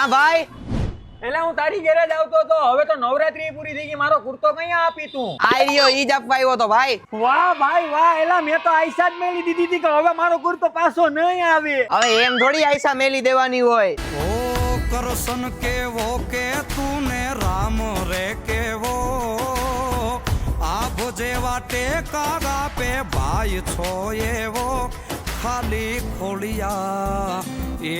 હા ભાઈ. એલા હું તારી ઘેરે જ આવતો હતો હવે તો નવરાત્રી પૂરી થઈ ગઈ મારો કુર્તો કઈ આપી તું? આઈ રહ્યો ઈ જ આપવા આવ્યો તો ભાઈ. વાહ ભાઈ વાહ એલા મેં તો આયશા જ મેલી દીધી હતી કે હવે મારો કુર્તો પાછો નહીં આવે. હવે એમ થોડી આયશા મેલી દેવાની હોય. ઓ કરસન કેવો કે તું ને રામ રે કેવો? આભો જેવા ટેકારા પે ભાઈ છો એવો? ખાલી ખોલિયા એ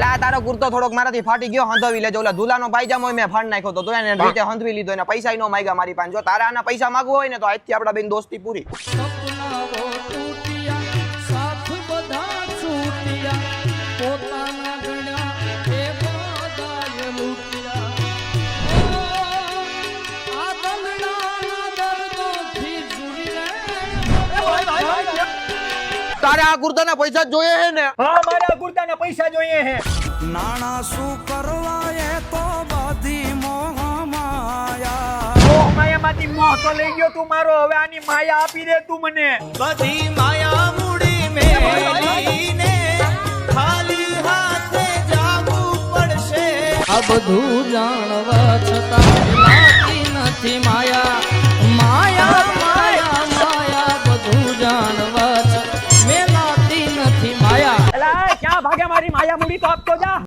લા તારો કુર્તો થોડોક મારાથી ફાટી ગયો, હંધવી લેજો. ઓલા ધુલાનો પાયજામો મેં ફાડ નાખ્યો તો તો એને રીતે હંધવી લીધો, એને પૈસા નો માગ્યા મારી પાસે. જો તારા આના પૈસા માંગવો હોય ને તો આજથી આપડા બેન દોસ્તી પૂરી. તારે આ કુર્તાના પૈસા જોઈએ છે ને? હા મારે આ કુર્તાના પૈસા જોઈએ હે. નાણા શું કરવા એ તો બધી મોહ માયા. મોહ માયામાંથી મોહ તો લઈ ગયો તું મારો હવે આની માયા આપી દે તું મને. બધી માયા મૂડી મેલીને ખાલી હાથે જાવું પડશે. આ બધું જાણવા છતાં ભાગે મારી માયા મૂડી તો આપતો જા